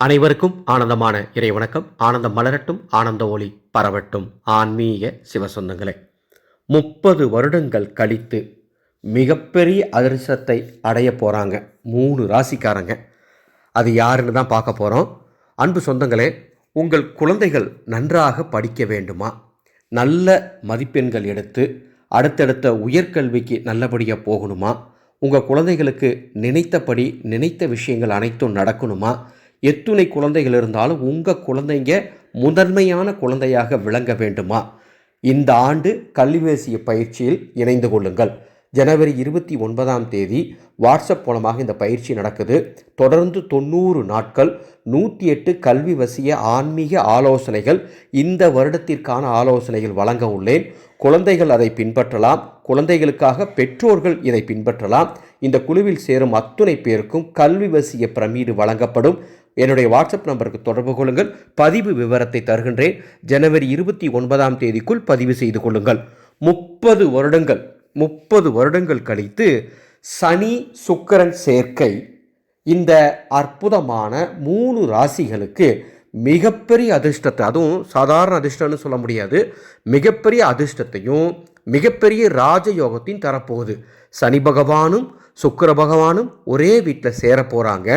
அனைவருக்கும் ஆனந்தமான இறை வணக்கம். ஆனந்தம் மலரட்டும் ஆனந்த ஒளி பரவட்டும். ஆன்மீக சிவசொந்தங்களே முப்பது வருடங்கள் கழித்து மிகப்பெரிய அதிர்ஷ்டத்தை அடைய போகிறாங்க மூணு ராசிக்காரங்க. அது யாருன்னு தான் பார்க்க போகிறோம் அன்பு சொந்தங்களே உங்கள் குழந்தைகள் நன்றாக படிக்க வேண்டுமா? நல்ல மதிப்பெண்கள் எடுத்து அடுத்தடுத்த உயர்கல்விக்கு நல்லபடியாக போகணுமா? உங்கள் குழந்தைகளுக்கு நினைத்தபடி நினைத்த விஷயங்கள் அனைத்தும் நடக்கணுமா? எத்துணை குழந்தைகள் இருந்தாலும் உங்கள் குழந்தைங்க முதன்மையான குழந்தையாக விளங்க வேண்டுமா? இந்த ஆண்டு கல்விவேசிய பயிற்சியில் இணைந்து கொள்ளுங்கள். ஜனவரி இருபத்தி ஒன்பதாம் தேதி வாட்ஸ்அப் மூலமாக இந்த பயிற்சி நடக்குது. தொடர்ந்து தொண்ணூறு நாட்கள் நூற்றி எட்டு கல்வி வசிய ஆன்மீக ஆலோசனைகள் இந்த வருடத்திற்கான ஆலோசனைகள் வழங்க உள்ளேன். குழந்தைகள் அதை பின்பற்றலாம். குழந்தைகளுக்காக பெற்றோர்கள் இதை பின்பற்றலாம். இந்த குழுவில் சேரும் அத்துணை பேருக்கும் கல்வி வசிய பிரமீடு வழங்கப்படும். என்னுடைய வாட்ஸ்அப் நம்பருக்கு தொடர்பு கொள்ளுங்கள். பதிவு விவரத்தை தருகின்றேன். ஜனவரி இருபத்தி ஒன்பதாம் தேதிக்குள் பதிவு செய்து கொள்ளுங்கள். முப்பது வருடங்கள் முப்பது வருடங்கள் கழித்து சனி சுக்கரன் சேர்க்கை. இந்த அற்புதமான மூணு ராசிகளுக்கு மிகப்பெரிய அதிர்ஷ்டத்தை அதுவும் சாதாரண அதிர்ஷ்டம்னு சொல்ல முடியாது. மிகப்பெரிய அதிர்ஷ்டத்தையும் மிகப்பெரிய ராஜயோகத்தையும் தரப்போகுது. சனி பகவானும் சுக்கர பகவானும் ஒரே வீட்டில் சேர போகிறாங்க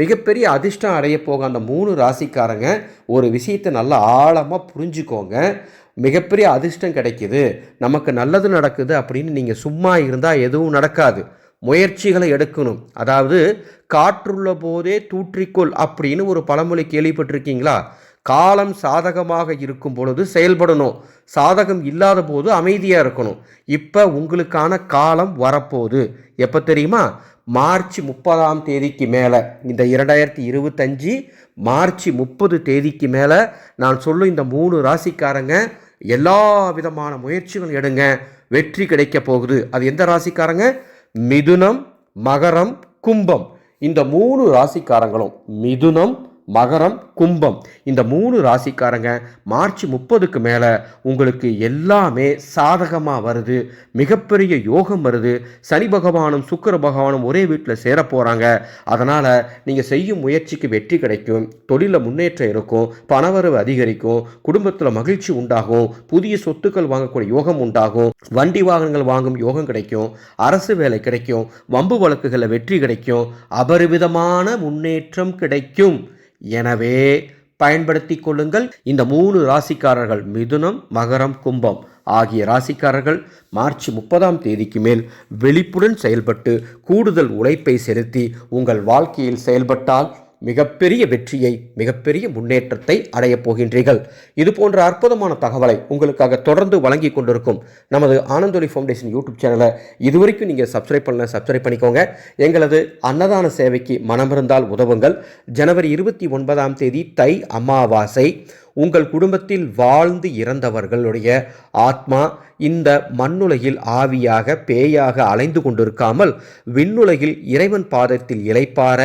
மிகப்பெரிய அதிர்ஷ்டம் அடைய போக அந்த மூணு ராசிக்காரங்க ஒரு விஷயத்தை நல்லா ஆழமாக புரிஞ்சுக்கோங்க. மிகப்பெரிய அதிர்ஷ்டம் கிடைக்கிது. நமக்கு நல்லது நடக்குது அப்படின்னு நீங்கள் சும்மா இருந்தால் எதுவும் நடக்காது. முயற்சிகளை எடுக்கணும். அதாவது காற்றுள்ள போதே தூற்றிக்கொள் அப்படின்னு ஒரு பழமொழி கேள்விப்பட்டிருக்கீங்களா? காலம் சாதகமாக இருக்கும் பொழுது செயல்படணும். சாதகம் இல்லாத போது அமைதியாக இருக்கணும். இப்போ உங்களுக்கான காலம் வரப்போகுது. எப்போ தெரியுமா? மார்ச் முப்பதாம் தேதிக்கு மேலே. இந்த இரண்டாயிரத்தி இருபத்தஞ்சி மார்ச் முப்பது தேதிக்கு மேலே நான் சொல்லும் இந்த மூணு ராசிக்காரங்க எல்லா விதமான முயற்சிகளும் எடுங்க. வெற்றி கிடைக்க போகுது. அது எந்த ராசிக்காரங்க? மிதுனம் மகரம் கும்பம். இந்த மூணு ராசிக்காரங்களும் மிதுனம் மகரம் கும்பம். இந்த மூணு ராசிக்காரங்க மார்ச் முப்பதுக்கு மேலே உங்களுக்கு எல்லாமே சாதகமாக வருது. மிகப்பெரிய யோகம் வருது. சனி பகவானும் சுக்கர பகவானும் ஒரே வீட்டில் சேர போகிறாங்க அதனால் நீங்கள் செய்யும் முயற்சிக்கு வெற்றி கிடைக்கும். தொழிலில் முன்னேற்றம் இருக்கும். பணவரவு அதிகரிக்கும். குடும்பத்தில் மகிழ்ச்சி உண்டாகும். புதிய சொத்துக்கள் வாங்கக்கூடிய யோகம் உண்டாகும். வண்டி வாகனங்கள் வாங்கும் யோகம் கிடைக்கும். அரசு வேலை கிடைக்கும். வம்பு வழக்குகளில் வெற்றி கிடைக்கும். அபரிவிதமான முன்னேற்றம் கிடைக்கும். எனவே பயன்படுத்தி கொள்ளுங்கள். இந்த மூணு ராசிக்காரர்கள் மிதுனம் மகரம் கும்பம் ஆகிய ராசிக்காரர்கள் மார்ச் முப்பதாம் தேதிக்கு மேல் வெளிப்புடன் செயல்பட்டு கூடுதல் உழைப்பை செலுத்தி உங்கள் வாழ்க்கையில் செயல்பட்டால் மிகப்பெரிய வெற்றியை மிகப்பெரிய முன்னேற்றத்தை அடையப் போகின்றீர்கள். இது போன்ற அற்புதமான தகவலை உங்களுக்காக தொடர்ந்து வழங்கி கொண்டிருக்கும் நமது ஆனந்தொலி ஃபவுண்டேஷன் யூடியூப் சேனலை இதுவரைக்கும் நீங்கள் சப்ஸ்கிரைப் பண்ணல சப்ஸ்கிரைப் பண்ணிக்கோங்க. எங்களது அன்னதான சேவைக்கு மனமிருந்தால் உதவுங்கள். ஜனவரி இருபத்தி ஒன்பதாம் தேதி தை அமாவாசை. உங்கள் குடும்பத்தில் வாழ்ந்து இறந்தவர்களுடைய ஆத்மா இந்த மண்ணுலகில் ஆவியாக பேயாக அலைந்து கொண்டிருக்காமல் விண்ணுலகில் இறைவன் பாதத்தில் இலைப்பார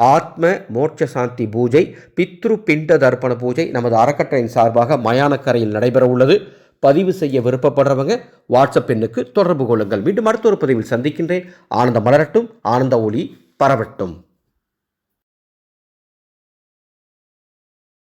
ஆத்ம மோட்ச சாந்தி பூஜை பித்ரு பிண்ட தர்ப்பண பூஜை நமது அறக்கட்டளையின் சார்பாக மயானக்கரையில் நடைபெற உள்ளது. பதிவு செய்ய விருப்பப்படுறவங்க வாட்ஸ்அப் எண்ணுக்கு தொடர்பு கொள்ளுங்கள். மீண்டும் அடுத்த ஒரு பதிவில் சந்திக்கின்றேன். ஆனந்த மலரட்டும். ஆனந்த ஒளி பரவட்டும்.